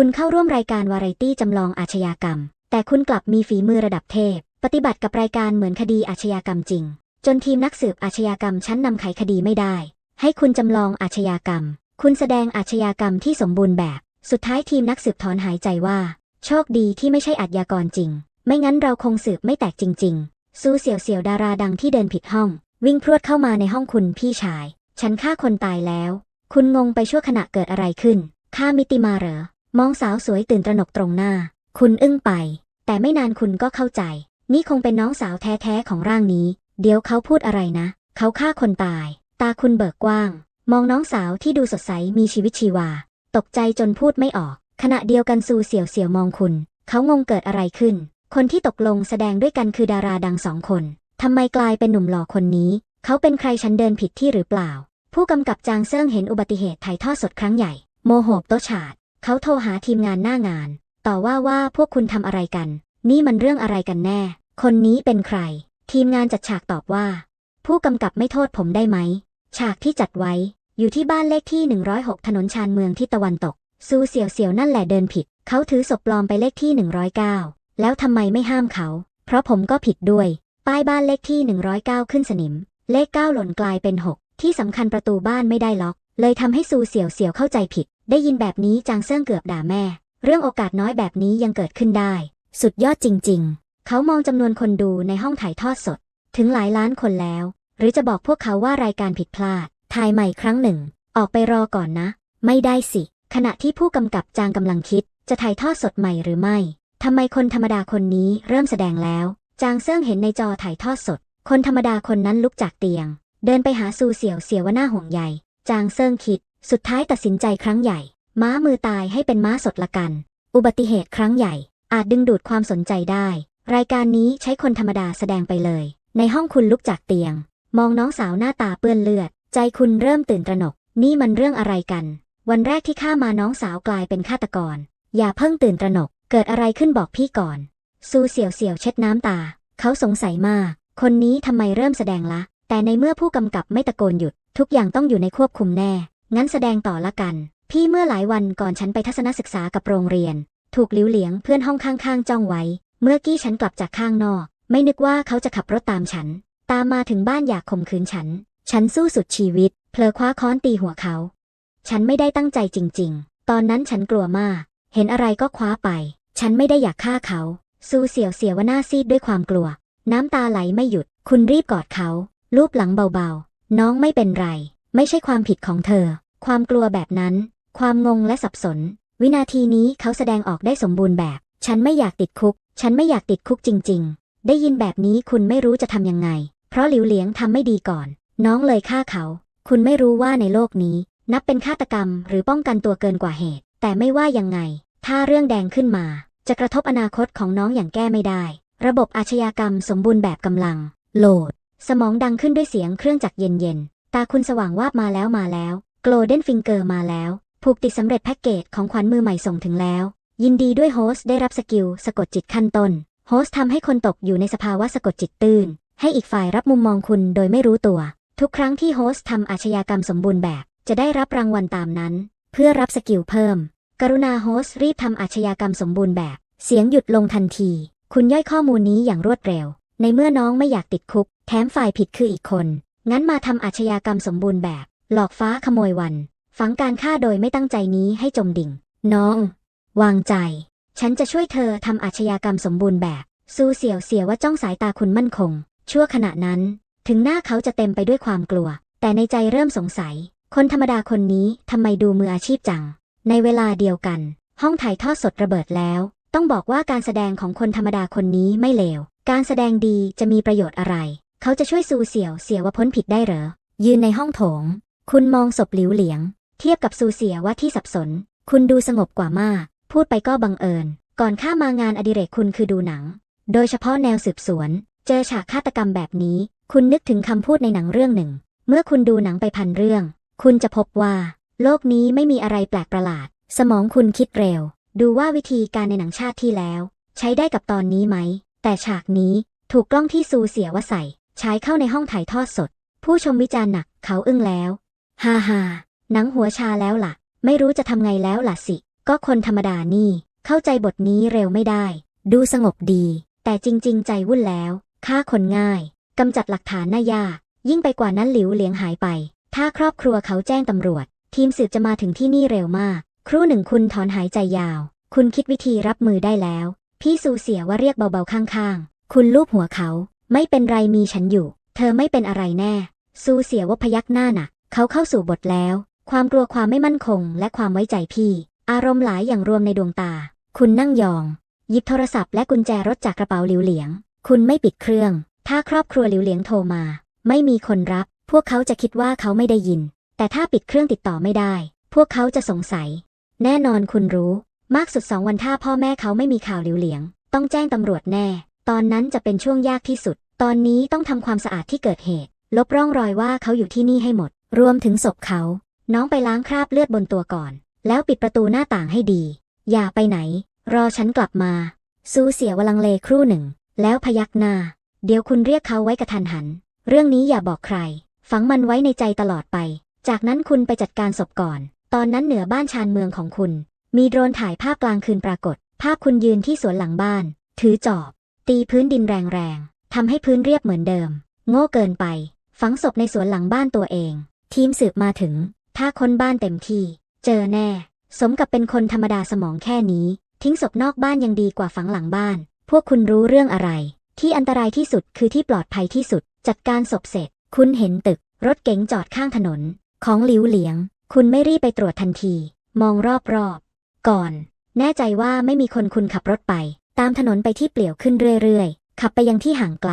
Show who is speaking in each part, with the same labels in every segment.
Speaker 1: คุณเข้าร่วมรายการวาไรตี้จำลองอาชญากรรม แต่คุณกลับมีฝีมือระดับเทพ ปฏิบัติกับรายการเหมือนคดีอาชญากรรมจริง จนทีมนักสืบอาชญากรรมชั้นนำไขคดีไม่ได้ ให้คุณจำลองอาชญากรรม คุณแสดงอาชญากรรมที่สมบูรณ์แบบ สุดท้ายทีมนักสืบถอนหายใจว่า โชคดีที่ไม่ใช่อาชญากรจริง ไม่งั้นเราคงสืบไม่แตกจริง ๆ สู้เสี่ยวเสี่ยวดาราดังที่เดินผิดห้อง วิ่งพรวดเข้ามาในห้องคุณพี่ชาย ฉันฆ่าคนตายแล้ว คุณงงไปชั่วขณะเกิดอะไรขึ้นฆ่ามิติมาเหรอ มองสาวสวยตื่นตระหนกตรงหน้า คุณอึ้งไป แต่ไม่นานคุณก็เข้าใจ นี่คงเป็นน้องสาวแท้ๆของร่างนี้ เดี๋ยวเขาพูดอะไรนะ เขาฆ่าคนตาย ตาคุณเบิกกว้าง มองน้องสาวที่ดูสดใสมีชีวิตชีวา ตกใจจนพูดไม่ออก ขณะเดียวกันซูเสี่ยวเสี่ยวมองคุณ เขางงเกิดอะไรขึ้น คนที่ตกลงแสดงด้วยกันคือดาราดังสองคนทำไมกลายเป็นหนุ่มหล่อคนนี้ เขาเป็นใครฉันเดินผิดที่หรือเปล่า ผู้กำกับจางเซิ่งเห็นอุบัติเหตุถ่ายทอดสดครั้งใหญ่ โมโหโตฉาด เขาโทรหาทีมงานหน้างาน ต่อว่าว่าพวกคุณทำอะไรกัน นี่มันเรื่องอะไรกันแน่ คนนี้เป็นใคร ทีมงานจัดฉากตอบว่า ผู้กำกับไม่โทษผมได้ไหม ฉากที่จัดไว้ อยู่ที่บ้านเลขที่ 106 ถนนชานเมืองที่ตะวันตก ซูเสี่ยวเสี่ยวนั่นแหละเดินผิด เขาถือศพปลอมไปเลขที่ 109 แล้วทำไมไม่ห้ามเขา เพราะผมก็ผิดด้วย ป้ายบ้านเลขที่ 109 ขึ้นสนิม เลข 9 หล่นกลายเป็น 6 ที่สำคัญประตูบ้านไม่ได้ล็อก เลยทำให้ซูเสี่ยวเสี่ยวเข้าใจผิด ได้ยินแบบนี้จางเซิ่งเกือบด่าแม่ เรื่องโอกาสน้อยแบบนี้ยังเกิดขึ้นได้ สุดยอดจริง ๆ เขามองจำนวนคนดูในห้องถ่ายทอดสด ถึงหลายล้านคนแล้ว หรือจะบอกพวกเขาว่ารายการผิดพลาดถ่ายใหม่ครั้งหนึ่ง ออกไปรอก่อนนะ ไม่ได้สิ ขณะที่ผู้กำกับจางกำลังคิด จะถ่ายทอดสดใหม่หรือไม่ทำไมคนธรรมดาคนนี้เริ่มแสดงแล้ว จางเซิ่งเห็นในจอถ่ายทอดสด คนธรรมดาคนนั้นลุกจากเตียง เดินไปหาซูเสี่ยวเสี่ยวว่าหน้าห่วงใย จางเซิ่งคิด สุดท้ายตัดสินใจครั้งใหญ่ ม้ามือตายให้เป็นม้าสดละกัน อุบัติเหตุครั้งใหญ่ อาจดึงดูดความสนใจได้ รายการนี้ใช้คนธรรมดาแสดงไปเลย ในห้องคุณลุกจากเตียง มองน้องสาวหน้าตาเปื้อนเลือด ใจคุณเริ่มตื่นตระหนก นี่มันเรื่องอะไรกัน วันแรกที่ข้ามาน้องสาวกลายเป็นฆาตกร อย่าเพิ่งตื่นตระหนก เกิดอะไรขึ้นบอกพี่ก่อน ซูเสี่ยวเสี่ยวเช็ดน้ำตา เขาสงสัยมาก คนนี้ทำไมเริ่มแสดงละ แต่ในเมื่อผู้กำกับไม่ตะโกนหยุด ทุกอย่างต้องอยู่ในควบคุมแน่ งั้นแสดงต่อละกัน พี่เมื่อหลายวันก่อนฉันไปทัศนศึกษากับโรงเรียน ถูกหลิวเหลียงเพื่อนห้องข้างๆจ้องไว้ เมื่อกี้ฉันกลับจากข้างนอก ไม่นึกว่าเขาจะขับรถตามฉัน ตามมาถึงบ้านอยากข่มขืนฉัน ฉันสู้สุดชีวิต เพลอคว้าค้อนตีหัวเขา ฉันไม่ได้ตั้งใจจริง ๆ ตอนนั้นฉันกลัวมาก เห็นอะไรก็คว้าไป ฉันไม่ได้อยากฆ่าเขา ซูเสียวเสียวว่าหน้าซีดด้วยความกลัว น้ำตาไหลไม่หยุด คุณรีบกอดเขา ลูบหลังเบาๆ น้องไม่เป็นไร ไม่ใช่ความผิดของเธอ ความกลัวแบบนั้น ความงงและสับสน วินาทีนี้เขาแสดงออกได้สมบูรณ์แบบ ฉันไม่อยากติดคุก ฉันไม่อยากติดคุกจริง ๆ ได้ยินแบบนี้คุณไม่รู้จะทำยังไง เพราะหลิวเหลียงทำไม่ดีก่อน น้องเลยฆ่าเขา คุณไม่รู้ว่าในโลกนี้ นับเป็นฆาตกรรม หรือป้องกันตัวเกินกว่าเหตุ แต่ไม่ว่ายังไง ถ้าเรื่องแดงขึ้นมา จะกระทบอนาคตของน้องอย่างแก้ไม่ได้ ระบบอาชญากรรมสมบูรณ์แบบกำลัง โหลด สมองดังขึ้นด้วยเสียงเครื่องจักรเย็นๆ ตาคุณสว่างวาบมาแล้วมาแล้ว โกลเด้นฟิงเกอร์มาแล้ว ผูกติดสำเร็จแพ็กเกจของขวัญมือใหม่ส่งถึงแล้ว ยินดีด้วยโฮสได้รับสกิลสะกดจิตขั้นต้น โฮสทำให้คนตกอยู่ในสภาวะสะกดจิตตื้นให้อีกฝ่ายรับมุมมองคุณโดยไม่รู้ตัว ทุกครั้งที่โฮสทำอาชญากรรมสมบูรณ์แบบ จะได้รับรางวัลตามนั้น เพื่อรับสกิลเพิ่ม กรุณาโฮสรีบทำอาชญากรรมสมบูรณ์แบบ เสียงหยุดลงทันที คุณย่อยข้อมูลนี้อย่างรวดเร็ว ในเมื่อน้องไม่อยากติดคุก แถมฝ่ายผิดคืออีกคน งั้นมาทำอาชญากรรมสมบูรณ์แบบ หลอกฟ้าขโมยวัน ฝังการฆ่าโดยไม่ตั้งใจนี้ให้จมดิ่ง น้อง วางใจ ฉันจะช่วยเธอทำอาชญากรรมสมบูรณ์แบบ ซูเสี่ยวเสียว่าจ้องสายตาคุณมั่นคง ชั่วขณะนั้น ถึงหน้าเขาจะเต็มไปด้วยความกลัว แต่ในใจเริ่มสงสัย คนธรรมดาคนนี้ทำไมดูมืออาชีพจัง ในเวลาเดียวกัน ห้องถ่ายทอดสดระเบิดแล้ว ต้องบอกว่าการแสดงของคนธรรมดาคนนี้ไม่เลว การแสดงดีจะมีประโยชน์อะไร เขาจะช่วยซูเสี่ยวเสียว่าพ้นผิดได้เหรอ ยืนในห้องโถง คุณมองศพหลิวเหลียง เทียบกับซูเสี่ยว่าที่สับสน คุณดูสงบกว่ามาก พูดไปก็บังเอิญ ก่อนข้ามางานอดิเรกคุณคือดูหนัง โดยเฉพาะแนวสืบสวน เจอฉากฆาตกรรมแบบนี้ คุณนึกถึงคำพูดในหนังเรื่องหนึ่ง เมื่อคุณดูหนังไปพันเรื่อง คุณจะพบว่า โลกนี้ไม่มีอะไรแปลกประหลาด สมองคุณคิดเร็ว ดูว่าวิธีการในหนังชาติที่แล้ว ใช้ได้กับตอนนี้ไหม แต่ฉากนี้ถูกกล้องที่ซูเสียว่าใส่ ใช้เข้าในห้องถ่ายทอดสด ผู้ชมวิจารณ์หนักเขาอึ้งแล้วฮ่าฮ่าหนังหัวชาแล้วล่ะ ไม่รู้จะทำไงแล้วล่ะสิ ก็คนธรรมดานี่ เข้าใจบทนี้เร็วไม่ได้ ดูสงบดี แต่จริง ๆ ใจวุ่นแล้วฆ่าคนง่ายกำจัดหลักฐานน่ายากยิ่งไปกว่านั้นหลิวเหลียงหายไป ถ้าครอบครัวเขาแจ้งตำรวจ ทีมสืบจะมาถึงที่นี่เร็วมาก ครู่หนึ่งคุณถอนหายใจยาว คุณคิดวิธีรับมือได้แล้ว พี่ซูเสียว่าเรียกเบาๆข้างๆ คุณลูบหัวเขา ไม่เป็นไรมีฉันอยู่ เธอไม่เป็นอะไรแน่ ซูเสียว่าพยักหน้าหนักเขาเข้าสู่บทแล้ว ความกลัวความไม่มั่นคง และความไว้ใจพี่ อารมณ์หลายอย่างรวมในดวงตา คุณนั่งยอง หยิบโทรศัพท์และกุญแจรถจากกระเป๋าหลิวเหลียง คุณไม่ปิดเครื่อง ถ้าครอบครัวหลิวเหลียงโทรมา ไม่มีคนรับ พวกเขาจะคิดว่าเขาไม่ได้ยิน แต่ถ้าปิดเครื่องติดต่อไม่ได้ พวกเขาจะสงสัย แน่นอนคุณรู้ มากสุดสองวันถ้าพ่อแม่เขาไม่มีข่าวหลิวเหลียง ต้องแจ้งตำรวจแน่ ตอนนั้นจะเป็นช่วงยากที่สุด ตอนนี้ต้องทำความสะอาดที่เกิดเหตุ ลบร่องรอยว่าเขาอยู่ที่นี่ให้หมด รวมถึงศพเขา น้องไปล้างคราบเลือดบนตัวก่อน แล้วปิดประตูหน้าต่างให้ดี อย่าไปไหน รอฉันกลับมา ซูเสียวลังเลครู่หนึ่ง แล้วพยักหน้า เดี๋ยวคุณเรียกเขาไว้กระทันหัน เรื่องนี้อย่าบอกใคร ฝังมันไว้ในใจตลอดไป จากนั้นคุณไปจัดการศพก่อน ตอนนั้นเหนือบ้านชานเมืองของคุณ มีโดรนถ่ายภาพกลางคืนปรากฏ ภาพคุณยืนที่สวนหลังบ้าน ถือจอบ ตีพื้นดินแรงๆทำให้พื้นเรียบเหมือนเดิม โง่เกินไป ฝังศพในสวนหลังบ้านตัวเอง ทีมสืบมาถึง ถ้าคนบ้านเต็มที่ เจอแน่ สมกับเป็นคนธรรมดาสมองแค่นี้ ทิ้งศพนอกบ้านยังดีกว่าฝังหลังบ้าน พวกคุณรู้เรื่องอะไร ที่อันตรายที่สุดคือที่ปลอดภัยที่สุด จัดการศพเสร็จ คุณเห็นตึก รถเก๋งจอดข้างถนน ของหลิวเหลียง คุณไม่รีบไปตรวจทันที มองรอบๆก่อน แน่ใจว่าไม่มีคนคุณขับรถไป ตามถนนไปที่เปลี่ยวขึ้นเรื่อยๆ ขับไปยังที่ห่างไกล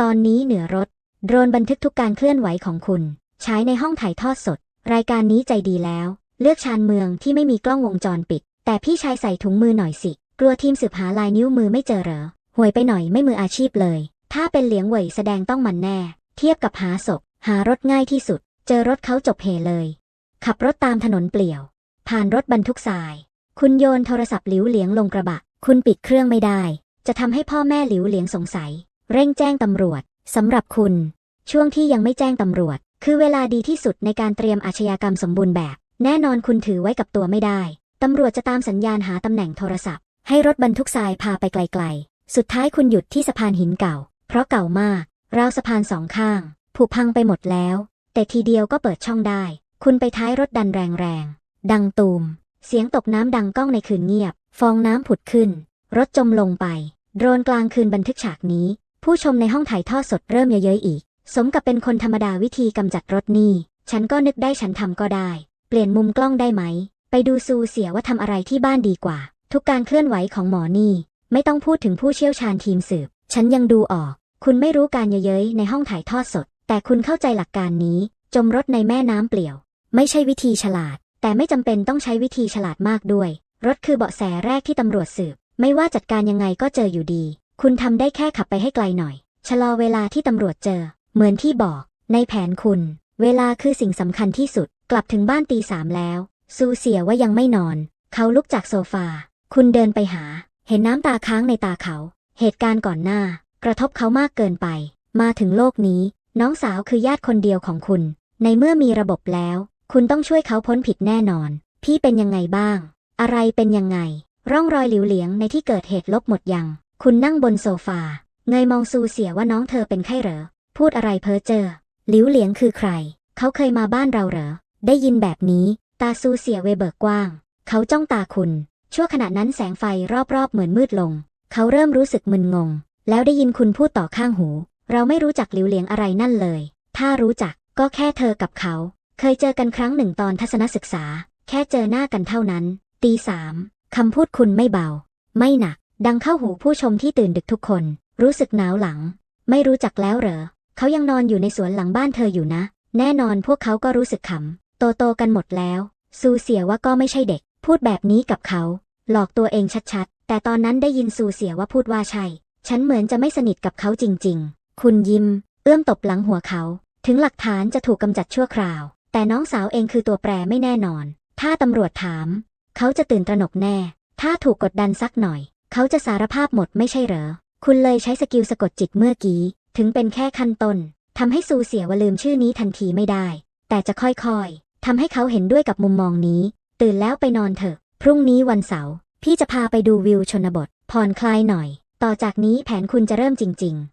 Speaker 1: ตอนนี้เหนือรถ โดรนบันทึกทุกการเคลื่อนไหวของคุณ ใช้ในห้องถ่ายทอดสด รายการนี้ใจดีแล้ว เลือกชานเมืองที่ไม่มีกล้องวงจรปิด แต่พี่ชายใส่ถุงมือหน่อยสิ กลัวทีมสืบหาลายนิ้วมือไม่เจอเหรอห่วยไปหน่อยไม่มืออาชีพเลย ถ้าเป็นเหลียงเหวยแสดงต้องมันแน่ เทียบกับหาศพ หารถง่ายที่สุด เจอรถเขาจบเหเลย ขับรถตามถนนเปลี่ยว ผ่านรถบรรทุกทราย คุณโยนโทรศัพท์หลิวเหลียงลงกระบะ คุณปิดเครื่องไม่ได้ จะทำให้พ่อแม่หลิวเหลียงสงสัย เร่งแจ้งตำรวจสำหรับคุณ ช่วงที่ยังไม่แจ้งตำรวจ คือเวลาดีที่สุดในการเตรียมอาชญากรรมสมบูรณ์แบบ แน่นอนคุณถือไว้กับตัวไม่ได้ตำรวจจะตามสัญญาณหาตำแหน่งโทรศัพท์ ให้รถบรรทุกทรายพาไปไกลๆ สุดท้ายคุณหยุดที่สะพานหินเก่า เพราะเก่ามากราวสะพานสองข้าง ผุพังไปหมดแล้ว แต่ทีเดียวก็เปิดช่องได้ คุณไปท้ายรถดันแรงๆ ดังตูม เสียงตกน้ำดังก้องในคืนเงียบ ฟองน้ำผุดขึ้น รถจมลงไป โดรนกลางคืนบันทึกฉากนี้ ผู้ชมในห้องถ่ายทอดสดเริ่มเย้ยๆอีก สมกับเป็นคนธรรมดาวิธีกำจัดรถนี่ ฉันก็นึกได้ฉันทำก็ได้ เปลี่ยนมุมกล้องได้ไหม ไปดูซูเสียว่าทำอะไรที่บ้านดีกว่า ทุกการเคลื่อนไหวของหมอนี่ ไม่ต้องพูดถึงผู้เชี่ยวชาญทีมสืบ ฉันยังดูออก คุณไม่รู้การเย้ยๆในห้องถ่ายทอดสด แต่คุณเข้าใจหลักการนี้ จมรถในแม่น้ำเปลี่ยว ไม่ใช่วิธีฉลาด แต่ไม่จำเป็นต้องใช้วิธีฉลาดมากด้วย รถคือเบาะแสแรกที่ตำรวจสืบ ไม่ว่าจัดการยังไงก็เจออยู่ดี คุณทำได้แค่ขับไปให้ไกลหน่อย ชะลอเวลาที่ตำรวจเจอ เหมือนที่บอก ในแผนคุณ เวลาคือสิ่งสำคัญที่สุด กลับถึงบ้านตีสามแล้ว ซูเสียว่ายังไม่นอน เขาลุกจากโซฟา คุณเดินไปหา เห็นน้ำตาค้างในตาเขา เหตุการณ์ก่อนหน้า กระทบเขามากเกินไป มาถึงโลกนี้ น้องสาวคือญาติคนเดียวของคุณ ในเมื่อมีระบบแล้ว คุณต้องช่วยเขาพ้นผิดแน่นอน พี่เป็นยังไงบ้าง อะไรเป็นยังไง ร่องรอยหลิวเหลียงในที่เกิดเหตุลบหมดยัง คุณนั่งบนโซฟา เงยมองซูเสียว่าน้องเธอเป็นไข้เหรอ พูดอะไรเพ้อเจอหลิวเหลียงคือใคร เขาเคยมาบ้านเราเหรอ ได้ยินแบบนี้ ตาซูเสียเวเบิกกว้าง เขาจ้องตาคุณ ชั่วขณะนั้นแสงไฟรอบๆเหมือนมืดลง เขาเริ่มรู้สึกมึนงง แล้วได้ยินคุณพูดต่อข้างหู เราไม่รู้จักหลิวเหลียงอะไรนั่นเลย ถ้ารู้จักก็แค่เธอกับเขา เคยเจอกันครั้งหนึ่งตอนทัศนศึกษา แค่เจอหน้ากันเท่านั้น ตีสามคำพูดคุณไม่เบา ไม่หนัก ดังเข้าหูผู้ชมที่ตื่นดึกทุกคน รู้สึกหนาวหลัง ไม่รู้จักแล้วเหรอ เขายังนอนอยู่ในสวนหลังบ้านเธออยู่นะ แน่นอนพวกเขาก็รู้สึกขำโตโตๆกันหมดแล้ว ซูเสียว่าก็ไม่ใช่เด็ก พูดแบบนี้กับเขา หลอกตัวเองชัดๆ แต่ตอนนั้นได้ยินซูเสียว่าพูดว่าใช่ ฉันเหมือนจะไม่สนิทกับเขาจริง ๆ คุณยิ้ม เอื้อมตบหลังหัวเขา ถึงหลักฐานจะถูกกำจัดชั่วคราว แต่น้องสาวเองคือตัวแปรไม่แน่นอน ถ้าตำรวจถาม เขาจะตื่นตระหนกแน่ ถ้าถูกกดดันสักหน่อย เขาจะสารภาพหมดไม่ใช่เหรอ คุณเลยใช้สกิลสะกดจิตเมื่อกี้ ถึงเป็นแค่ขั้นต้นทำให้ซูเสียวลืมชื่อนี้ทันทีไม่ได้ แต่จะค่อยๆทำให้เขาเห็นด้วยกับมุมมองนี้ ตื่นแล้วไปนอนเถอะ พรุ่งนี้วันเสาร์พี่จะพาไปดูวิวชนบทผ่อนคลายหน่อย ต่อจากนี้แผนคุณจะเริ่มจริง ๆ